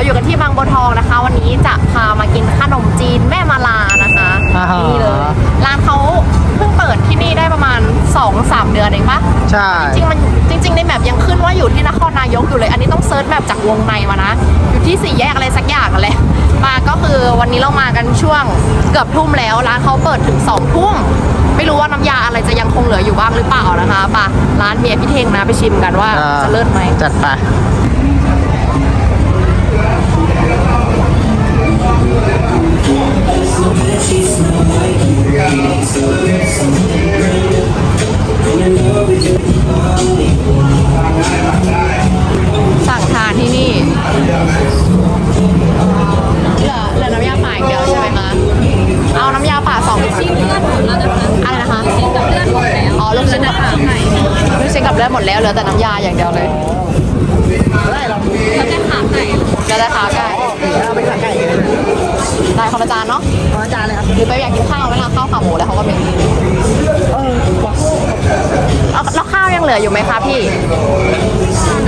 เราอยู่กันที่บางบัวทองนะคะ วันนี้จะพามากินขนมจีนแม่มาลานะคะอ่าฮะ นี่เลยร้านเขาเพิ่งเปิดที่นี่ได้ประมาณ 2-3 เดือนเองปะ ใช่ จริงๆมันจริง ๆ ในแมปยังขึ้นว่าอยู่ที่นครนายกอยู่เลย อันนี้ต้องเซิร์ชแมปจากวงในมานะ อยู่ที่สี่แยกอะไรสักอย่างนั่นแหละมาก็คือวันนี้เรามากันช่วงเกือบทุ่มแล้วร้านเขาเปิดถึง2องทุ่มไม่รู้ว่าน้ำยาอะไรจะยังคงเหลืออยู่บ้างหรือเปล่านะคะป่ะร้านเมียพี่เทงนะไปชิมกันว่าอ่า จะเลิศไหมจัดไป สั่งทานที่นี่เหลือเหลือน้ำยาป่าอย่างเดียวใช่ไหมคะ เอาน้ำยาป่าสองชิ้นอะไรนะคะชิ้นกับเลือดหมดแล้วอ๋อลูกชิ้นกับลูกชิ้นกับเลือดหมดแล้วเหลือแต่น้ำยาอย่างเดียวเลยได้หรอแล้วแต่ขาไก่แล้วแต่ขาไก่ จานเลยครับหรือไปอยากกินข้าวไหมล่ะข้าวขาหมูแล้วเขาก็มีเออว่ะแล้วแล้วข้าวยังเหลืออยู่ไหมคะพี่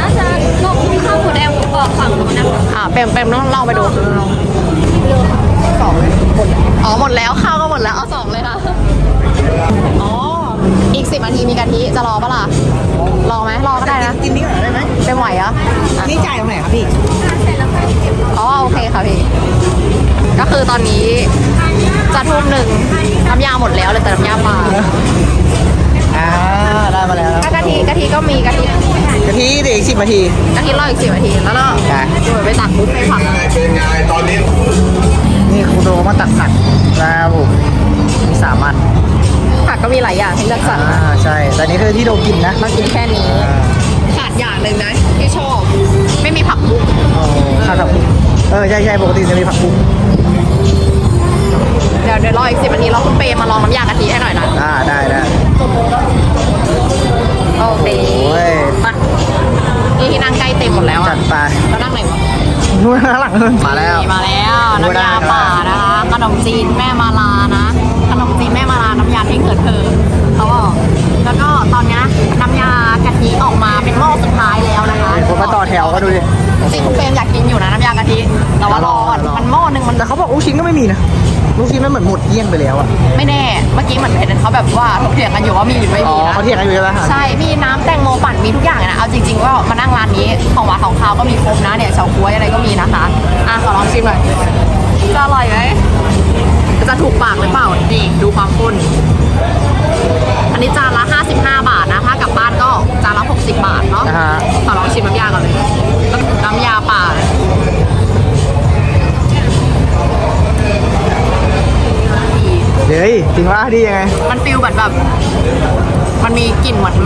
น่าจะลงข้าวหมูแดงหมูกรอบฝั่งนู้นนะคะอ่าเป็นเป็นต้องลองไปดูสองอ๋อหมดแล้วข้าวก็หมดแล้วเอาสองเลยค่ะอ๋ออีกสิบนาทีมีกะทิจะรอปะล่ะรอไหมรอก็ได้นะกินนี่ก่อนได้ไหมเป็นไหวเหรอะนี่จ่ายตรงไหนครับพี่อ๋อโอเคค่ะพี่ ก็คือตอนนี้ จะทุ่มหนึ่งน้ำยาหมดแล้วเหลยแต่น้ำยาปลาอ่าได้มาแล้วถ้ากะทิกะทิก็มีกะทิกะทิเดี๋ยวอีกสิบนาทีกะทิรออีกสิบนาทีแล้วก็ได้ดูไปตักบุฟเฟ่ต์ผักนี่คุณโดมาตักผักนะครับผมมีสามอันผักก็มีหลายอย่างให้เลือกสรรอ่าใช่แต่นี่คือที่โดกินนะมากินแค่นี้อ่าขาดอย่างหนึ่งนะที่ชอบ ไม่มีผักบุ้งโอ้ข้าวผักบุ้งเออใช่ใช่ปกติจะมีผักบุ้ง จริงๆคุณเฟรมอยากกินอยู่นะน้ำยากะทิแต่ว่ารอก่อนรอมันหม้อหนึงมันแต่เขาบอกลูกชิ้นก็ไม่มีนะลูกชิ้นมันเหมือนหมดเกลี้ยงไปแล้วอะไม่แน่ เมื่อกี้เหมือนเห็นเขาแบบว่าถกเถียงกันอยู่ว่ามีหรือไม่อ๋อมีนะ เขาเถียงกันอยู่ใช่ไหมใช่ มีน้ำแตงโมปั่น มีทุกอย่างเลยนะ เอาจริงๆว่ามานั่งร้านนี้ ของหวานของคาวก็มีครบนะเนี่ยเฉาก๊วยอะไรก็มีนะคะ อะ ขอลองชิมหน่อย จะอร่อยไหม จะถูกปากหรือเปล่า นี่ดูความข้น อันนี้จานละ 55 บาทนะ ถ้ากลับบ้านก็จานละ 60 บาทเนาะ นะฮะขอลองชิมน้ำยาก่อนเลย น้ำยาป่าเดี๋ยวจริงว่าดียังไง มันฟิลแบบแบบ มันมีกลิ่นเหมือน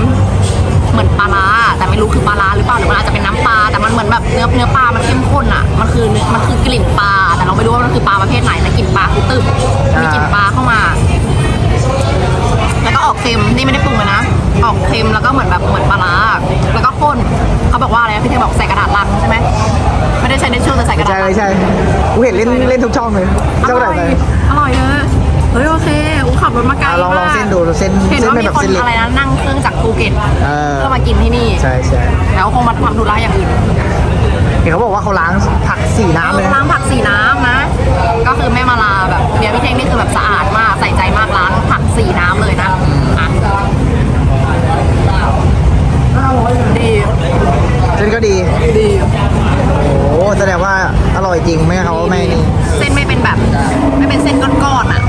เหมือนปลาร้าแต่ไม่รู้คือปลาร้าหรือเปล่าหรือมันอาจจะเป็นน้ำปลาแต่มันเหมือนแบบเนื้อเนื้อปลามันเข้มข้นอะ มันคือเนื้อมันคือกลิ่นปลาแต่เราไม่รู้ว่ามันคือปลาประเภทไหนแต่กลิ่นปลาคือตึบมีกลิ่นปลาเข้ามา แล้วก็ออกเค็มนี่ไม่ได้ปรุงเลยนะออกเค็มแล้วก็เหมือนแบบเหมือนปลาร้าแล้วก็ข้น เขาบอกว่าอะไรนะพี่เทบอกใส่กระดาษลังใช่ไหมไม่ได้ใช้ในช่วงแต่ใส่กระดาษใช่ลัง ใช่กูเห็นเล่นเล่นทุกช่องเลยอเจ้าไหนร่อย ไป อร่อยเลย เฮ้ยโอเคอูขับรถมาไกลอะลองลองมากเส้นดูเส้นเห็นเส้นว่าเป็นมีแบบคนเส้นเล็กอะไรนะนั่งเครื่องจากภูเก็ตเออ เพื่อมากินที่นี่ ใช่ใช่แล้วคงมาทำธุระอย่างอื่นเห็นเขาบอกว่าเขาล้างผักสี่น้ำเลยนะล้างผักสีน้ำนะ ก็คือแม่มาลาแบบเบียร์พี่เท่งนี่คือแบบสะอาดมาก ใส่ใจมากล้างผักสีน้ำเลยนะอะดี เส้นก็ดี ดีโอ้โหแสดงว่าอร่อยจริงไม่งั้นเขาไม่นี่ เส้นไม่เป็นแบบ ไม่เป็นเส้นก้อนๆอะ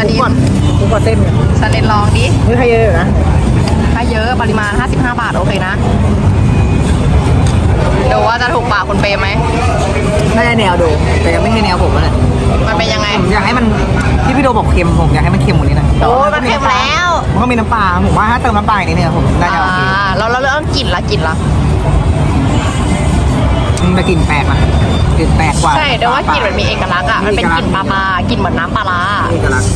เส้นเนี่ยชาเลนลองดิไม่ใช่เยอะอยู่นะถ้าเยอะปริมาณ 55 บาท โอเคนะดูว่าจะถูกปากคุณเปรมไหมไม่ได้แนวดู แต่ยังไม่ใช่แนวผมนะมันเป็นยังไง ผมอยากให้มันที่พี่โดบอกเค็มผมอยากให้มันเค็มกว่านี้นะโอ้ยมันเค็มแล้ว มันก็มีน้ำปลาผมว่าถ้าเติมน้ำปลาอีกนิดนึงผมน่าจะอ่าโอเคแล้วเราเริ่มกลิ่นละกลิ่นละมันจะกลิ่นแปลกอะกลิ่นแปลกกว่าใช่เดี๋ยวว่ากลิ่นมันมีเอกลักษณ์อะมันเป็นกลิ่นปลาปลากลิ่นเหมือนน้ำปลาร้า เอกลักษณ์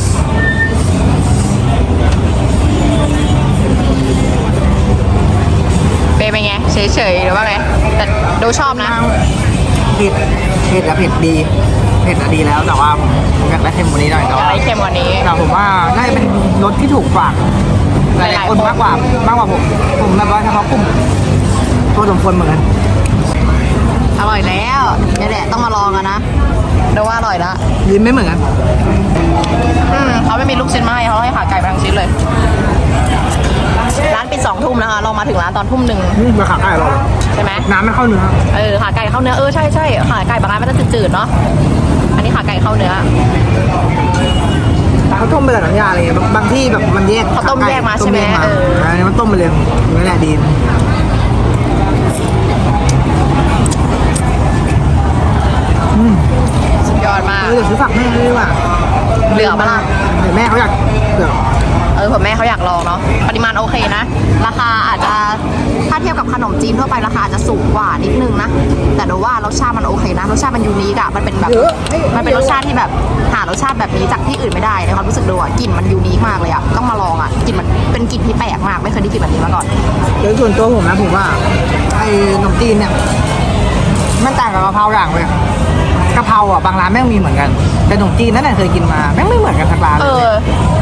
เฉยๆหรือว่าไงแต่ดูชอบนะ เผ็ดเผ็ดและเผ็ดดี เผ็ดอะดีแล้วแต่ว่าผมผมอยากได้เค็มกว่านี้หน่อยแต่อยากว่าได้เค็มกว่านี้ แต่ผมว่าน่าจะเป็นรสที่ถูกฝากหลายๆคนมากกว่ามากกว่าผมผมแบบว่าเฉพาะกลุ่มตัวสมควรเหมือนกันอร่อยแล้วนี่แหละต้องมาลองกันนะดูว่าอร่อยละ ลิ้นไม่เหมือนกัน อืมเขาไม่มีลูกชิ้นมาให้เขาให้ขาไก่ไปทั้งชิ้นเลยร้านปิดสองทุ่มนะคะ เรามาถึงร้านตอนทุ่มหนึ่งอืมราคาใกล้เราใช่ไหมน้ำไม่เข้าเนื้อเออขาไก่เข้าเนื้อเออใช่ใช่ขาไก่บางร้านมันจะจืดๆเนาะอันนี้ขาไก่เข้าเนื้อเขาต้มไปกับน้ำยาอะไรเงี้ยบางบางที่แบบมันแยกเขาต้มแยกมาใช่ไหมต้แยกเอออันนี้มันต้มไปเลยนี่แหละดีอืมสุดยอดมากเออเดี๋ยวซื้อฝากแม่เลยดีกว่าเหลือปะล่ะ เคนะ ราคาอาจจะถ้าเทียบกับขนมจีนทั่วไปราคาอาจจะสูงกว่านิดนึงนะ แต่ดูว่ารสชาติมันโอเคนะรสชาติมันยูนิคอะมันเป็นแบบมันเป็นรสชาติที่แบบหารสชาติแบบนี้จากที่อื่นไม่ได้ในความรู้สึกดูอะกลิ่นมันยูนิคมากเลยอะต้องมาลองอะกลิ่นมันเป็นกลิ่นที่แปลกมาก ไม่เคยได้กลิ่นแบบนี้มาก่อนโดยส่วนตัวผมนะผมว่าไอ้ขนมจีนเนี่ยมันต่างกับกะเพราอย่างเลย กะเพราอะบางร้านแม่งมีเหมือนกัน แต่ขนมจีนนั่นแหละเคยกินมาแม่งไม่เหมือนกันสักร้านเอเลยอ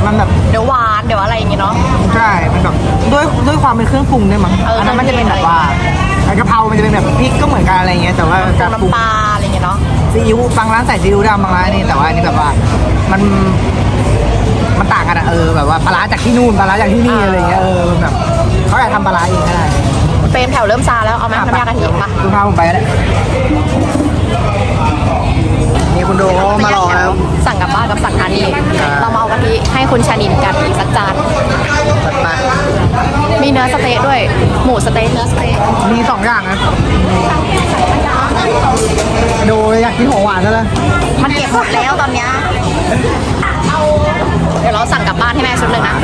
มันแบบเดี๋ยวหวานเดี๋ยวอะไรอย่างงี้เนาะ ใช่มันแบบด้วยด้วยความเป็นเครื่องปรุงด้วยมั้งเอออัอันนั้นมันจะเป็นแบบว่าไอ้กะเพรา มันจะเป็นแบบพริกก็เหมือนกันอะไรเงี้ยแต่ว่าการปรุง น้ำปลาอะไรอย่างเงี้ยเนาะ ซีอิ๊วบางร้านใส่ซีอิ๊วดำบางร้านนี่แต่ว่าอันนี้แบบว่ามันมันต่างกันอะเออแบบว่าปลาร้าจากที่นู่นปลาร้าจากที่นี่อะไรเงี้ยเออมันแบบเขาอยากทำปลาร้าเองก็ได้เฟรมแถวเริ่มซาแล้วเอาไหมน้ำยากะทิปะคุณพาผมไปก็ได้ นี่คุณโดเขามาลองแล้วสั่งกลับบ้านกับสั่งทานนี่เรามาเอากะทิให้คุณชานินกันอีกสักจานจัดมามีเนื้อสเต๊ะด้วย หมูสเต๊ะเนื้อสเต๊ะมีสองอย่างนะโดอยากกินของหวานแล้วนะมันเก็บหมดแล้วตอนเนี้ยเดี๋ยวเราสั่งกลับบ้านให้แม่ชุดเลยนะ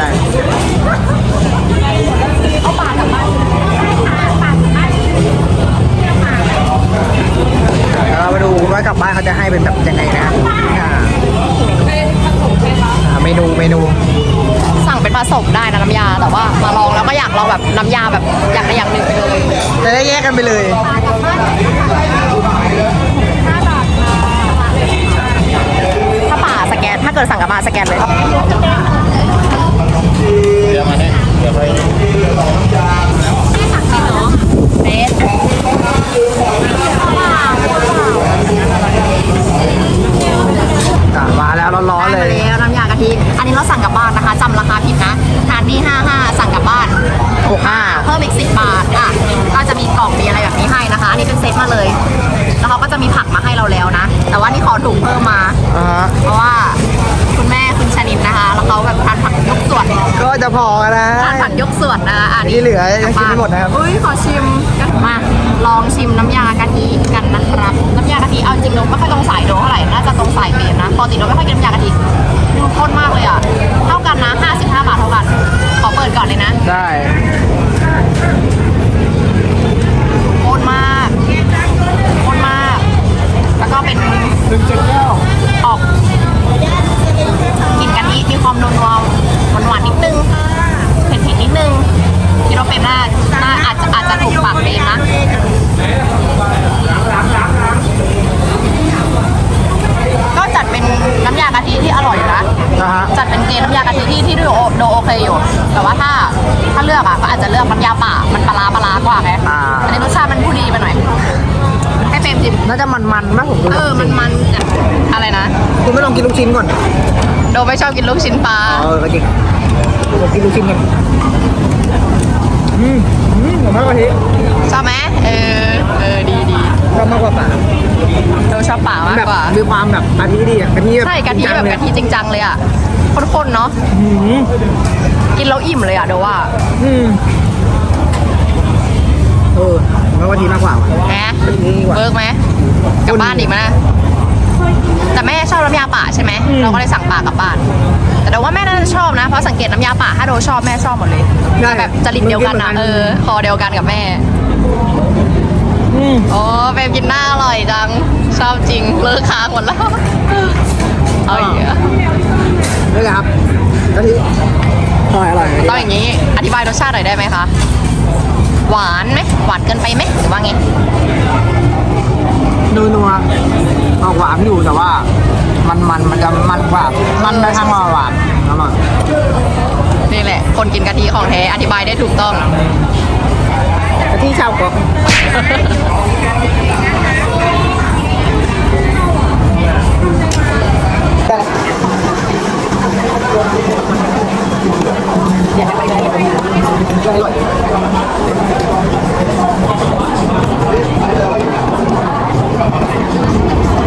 ดี๋ยวเรามาดูว่ากลับบ้านเขาจะให้เป็นแบบยังไงนะอ่าอ่าเมนูเมนู สั่งเป็นผสมได้นะน้ำยาแต่ว่ามาลองแล้วก็อยากลองแบบน้ำยาแบบอย่างใดอย่างหนึ่งไปเลยจะได้แยกกันไปเลยถ้าป่าสแกนถ้าเกิดสั่งกลับมาสแกนเลย ว่านี่ขอถุงเพิ่มมา อ่าฮะเพราะว่าคุณแม่คุณชนินนะคะ แล้วเขาแบบทานผักยกส่วนก็จะพอกันนะ ทานผักยกส่วนนะคะอันนี้ที่เหลือยังกินไม่หมดนะครับ อุ้ยขอชิมมาลองชิมน้ำยากะทิกันนะครับ น้ำยากะทิเอาจริงๆเราไม่ค่อยตรงสายโดเท่าไหร่น่าจะตรงสายเบนนะปกติเราไม่ค่อยกินน้ำยากะทิดูข้นมากเลยอะเท่ากันนะ 55 บาทเท่ากันขอเปิดก่อนเลยนะได้ ข้นมากข้นมาก แล้วก็เป็น หนึ่งเจ็ดแก้ว ชอบกินลูกชิ้นปลาเออก็จริงผมกินลูกชิ้นก่อนอืมอืมผมมากกว่าทีชอบไหมเออเออดีดีชอบมากกว่าป่าโดชอบปลามากแบบกว่ามีความแบบกะทิดีอะกะทิแบบใช่กะทิแบบจริงจังเลยกะทิจริงจังเลยอะข้นๆเนาะอืมกินแล้วอิ่มเลยอะเดี๋ยวว่า อืมเออผมว่ากะทิมากกว่าว่ะแหมกะทิดีกว่าเบิร์กไหมกลับบ้านอีกไหมนะ แต่แม่ชอบน้ำยาป่าใช่ไหมอืมเราก็เลยสั่งป่ากลับบ้าน แต่เดี๋ยวว่าแม่น่าจะชอบนะ เพราะสังเกตน้ำยาป่าถ้าโดชอบแม่ชอบหมดเลยได้แบบจริตเดียวกันนะเออคอเดียวกันกับแม่อืม โอ้เฟรมกินหน้าอร่อยจัง ชอบจริงเลิกค้างหมดแล้วเอาอย่างเงี้ยนี่แหละครับกะทิอร่อยอร่อยต้องอย่างนี้ อธิบายรสชาติหน่อยได้ไหมคะ หวานไหมหวานเกินไปไหมหรือว่าไงนัวนัว ออกหวานอยู่แต่ว่า มันมันมันจะมันกว่ามันไปทางหวานหวานอร่อยนี่แหละ คนกินกะทิของแท้อธิบายได้ถูกต้องกะทิชาวกอก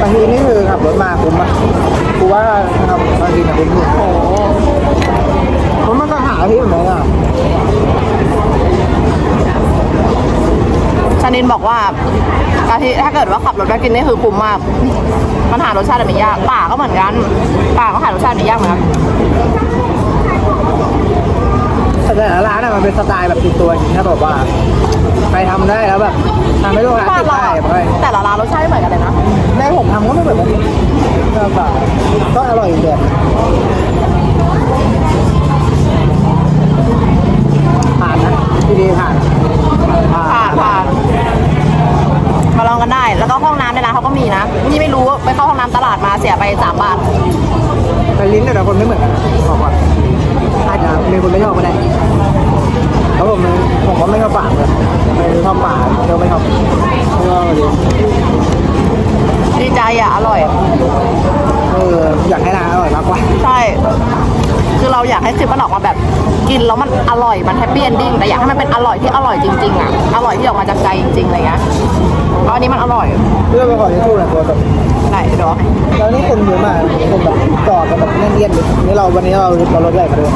บางทีนี่คือขับรถมาคุ้มอะกูว่าขับบางทีนะคุ้มอยู่เพราะมันก็หาที่เหมือนกันอะชานินบอกว่ากะทิถ้าเกิดว่าขับรถมากินนี่คือคุ้มมาก มันหารสชาติไม่ยากป่าก็เหมือนกันป่าก็หารสชาติไม่ยากเหมือนกัน แต่ละร้านอะมันเป็นสไตล์แบบติดตัวจริงถ้าแบบว่าไปทำได้แล้วแบบทำให้ลูกค้าติดได้ไปแต่ละร้านรสชาติไม่เหมือนกันเลยนะแม่ผมทำก็ไม่เหมือนกันก็แบบก็อร่อยอีกแบบผ่านนะพี่ดีผ่านผ่านผ่านมาลองกันได้ แล้วก็ห้องน้ำในร้านเขาก็มีนะ นี่ไม่รู้ไปเข้าห้องน้ำตลาดมาเสียไปสามบาท แต่ลิ้นแต่ละคนไม่เหมือนกันนะบอกก่อน อาจจะมีคนไม่ชอบก็ได้แล้วผมผมก็ไม่ชอบปากเลยไม่ชอบปากเดี๋ยวไม่ชอบไม่ชอบเลยดีใจอะอร่อย เอออยากให้ร้านอร่อยมากกว่าใช่ คือเราอยากให้คลิปมันออกมาแบบกินแล้วมันอร่อยมันแฮปปี้เอนดิ้งแต่อยากให้มันเป็นอร่อยที่อร่อยจริงๆอะอร่อยที่ออกมาจากใจจริงๆอะไรเงี้ยเพราะอันนี้มันอร่อยเพื่องไปขอที่ทู่หน่ยตัวแบบ ไหนเดี๋ยวเอาให้แล้วนี่คนเยอะมากคนแบบจอดกันแบบแน่นเอียดเลยนี่เราวันนี้เราเรารถใหญ่มาด้วย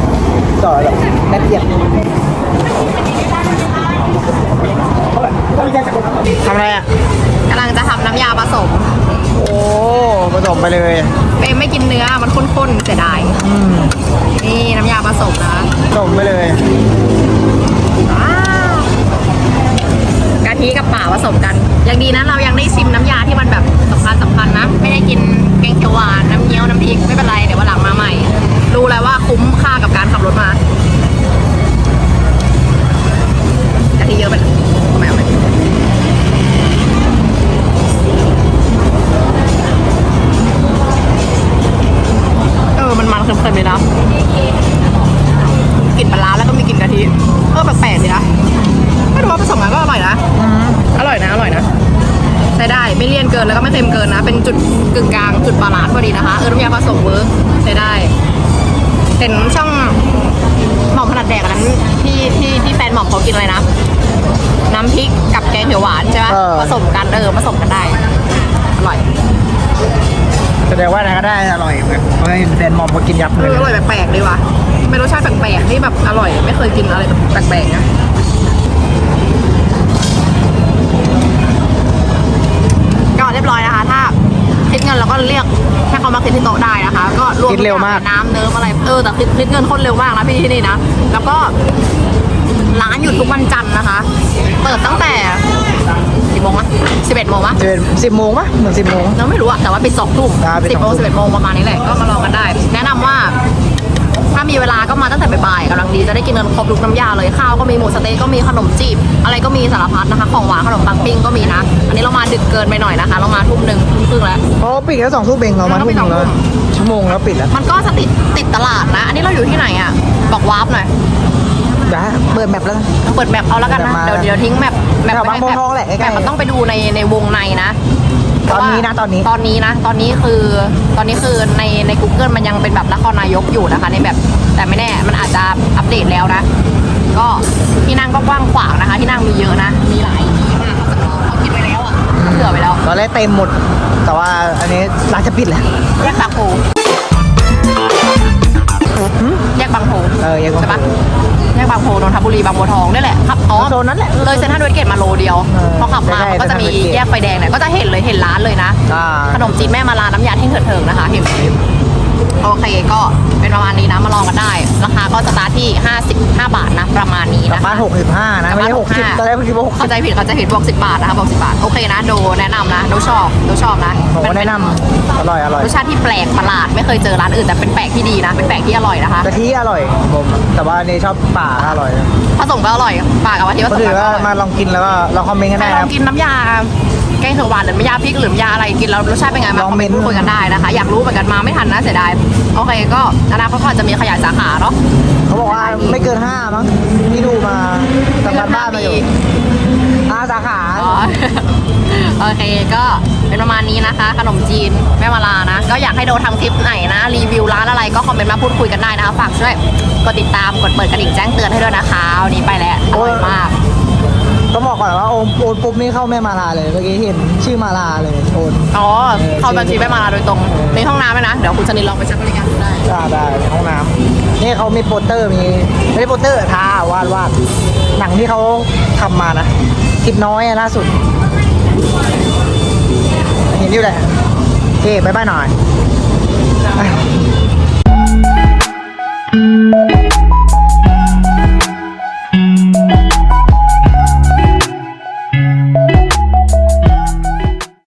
จอดแบบแน่นเอียดทำอะไรอะกำลังจะทำน้ำยาผสม โอ้ผสมไปเลยเป้ไม่กินเนื้อมันข้นๆเสียดายอืมนี่น้ำยาผสมนะผสมไปเลยว้าวกะ ทิกับป่าผสมกัน อย่างดีนะเรายังได้ชิมน้ำยาที่มันแบบสำคัญสำคัญนะ ไม่ได้กินแกงเขียวหวาน ใช้ได้เห็นช่องหม่อมถนัดแดกอันนั้นที่ที่ที่แฟนหม่อมเขากินอะไรนะ น้ำพริกกับแกงเขียวหวานใช่ไหมเออ ผสมกันเออผสมกันได้ อร่อยแสดงว่าอะไรก็ได้อร่อยเหมือนกันเพราะเห็นแฟนมอมเขากินยับเอเลยออร่อยแปลกๆดีว่ะเป็นรสชาติแปลกๆที่แบบอร่อย ไม่เคยกินอะไรแบบแปลกๆนะก็เรียบร้อยนะคะ ถ้าคิดเงินเราก็เรียกให้ เขามาคิดที่โต๊ะได้นะคะ ก็รวมคิดเร็วมากทุอย่งน้ำเนิ้มอะไรเออแต่คิดคิดเงินคนเร็วมากนะพี่ที่นี่นะแล้วก็ร้านหยุดทุกวันจันทร์นะคะ เปิดตั้งแต่กี่โมงอะสิบเอ็ดโมงวะเจอสิบโมงปะเหมือนสิบโมง เราไม่รู้อะแต่ว่าปิดสองทุ่มอ่าปิดสิบโมงสองทุ่สิบมเอ็ดโมงประมาณนี้แหละก็มาลองกันได้ แนะนำว่า ถ้ามีเวลาก็มาตั้งแต่บ่ายๆกำลังดีจะได้กินกันครบทุกน้ำยาเลยข้าวก็มีหมูสะเต๊กก็มีขนมจีบ อะไรก็มีสารพัดนะคะของหวานขนมปังปิ้งก็มีนะ อันนี้เรามาดึกเกินไปหน่อยนะคะ เรามาทุ่มหนึ่งทุ่มครึ่งแล้วเพราะปิดแค่สองทุ่มเองเรามาทุ่มหนึ่งแล้วชั่วโมงแล้วปิดแล้วมันก็จะติดติดตลาดนะ อันนี้เราอยู่ที่ไหนอะบอกวาร์ปหน่อยเดี๋ยวเปิดแมปแล้วเปิดแมปเอาแล้วกันนะเดี๋เดี๋ยยววมาเดี๋ยวทิ้งแมป แมปแถวไว้บางบัวทองแหละใกล้ๆแมปมันต้องไปดูในในวงในนะตอนนี้นะตอนนี้ ตอนนี้นะ ตอนนี้คือตอนนี้คือในใน Google มันยังเป็นแบบนครนายกอยู่นะคะ ในแบบแต่ไม่แน่มันอาจจะอัปเดตแล้วนะ ก็ที่นั่งก็กว้างขวางนะคะ ที่นั่งมีเยอะนะ มีหลายที่มากเขาคิดไว้แล้วอะเขาเผื่อไว้แล้วตอนแรกเต็มหมด แต่ว่าอันนี้ร้านจะปิดแล้ว แยกบางโพแยกบางโพเออแยกบางโพ ใช่ปะ แยกบางโพนนทบุรีบางบัวทองนี่แหละขับอ๋อโซนนั้นแหละเลยเซ็นทรัลเวสเกตมาโลเดียวเออพอขับมาใช่มันก็จะมีเซ็นทรัลเวสเกตแยกไฟแดงเนี่ยก็จะเห็นเลยเห็นร้านเลยนะอ่าขนมจีนแม่มาลาน้ำยาเท่งเถิดเทิงนะคะ เห็นไหม โอเคก็เป็นประมาณนี้นะมาลองกันได้ ราคาก็สตาร์ทที่ 55 บาทนะประมาณนี้กลับนะบ้านหกสิบห้านะ ไม่ใช่หกสิบตอนแรกผมคิดว่าหกสิเข้าบใจผิดเข้าใจผิดบอก10 บาทนะคะบอก10 บาท โอเคนะโดแนะนำนะโดชอบโดชอบนะผมก็แนะนำอร่อยอร่อยรสชาติที่แปลกประหลาดไม่เคยเจอร้านอื่นแต่เป็นแปลกที่ดีนะ เป็นแปลกที่อร่อยนะคะกะทิอร่อยผมแต่ว่านี่ชอบป่าก็อร่อยผสมก็อร่อยปากกับกะทิผก็สมถืกัอนก็ว่าอร่อยมาลองกินแล้วก็ลองคอมเมนต์กันใครได้ลนะองกินน้ำยา แกงเขียวหวานหรือน้ำยาพริกหรือน้ำยาอะไรกินแล้วรสชาติเป็นไงมาลองคอมเมนต์เมนต์พูดคุยกันได้นะคะ อยากรู้เหมือนกันมาไม่ทันนะเสียดายโอเคก็อนาคตก็อาจจะมีขยายสาขาเนาะเขาบอกว่าไม่เกินห้ามั้งที่ดูมาทำงานบ้านมาอยู่ห้าสาขาอ๋อโอเคก็เป็นประมาณนี้นะคะ ขนมจีนแม่มาลานะ ก็อยากให้โดทำคลิปไหนนะ รีวิวร้านอะไรก็คอมเมนต์มาพูดคุยกันได้นะคะ ฝากช่วยกดติดตามกดเปิดกระดิ่งแจ้งเตือนให้ด้วยนะคะวันนี้ไปแล้วอร่อยมาก ต้องบอกก่อนว่าโอนโอนปุ๊บนี่เข้าแม่มาลาเลยเมื่อกี้เห็นชื่อมาลาเลยโอนอ๋อ เข้าบัญชีแม่มาลาโดยตรงในห้องน้ำไหมนะ เดี๋ยวคุณชนิดลองไปใช้บริการดูได้ ได้ได้ในห้องน้ำนี่เขามีโปสเตอร์มีไม่ได้โปสเตอร์ทาวาดวาดหนังที่เขาทำมานะคิดน้อยอะล่าสุด เห็นอยู่แหละโอเคบายบายหน่อย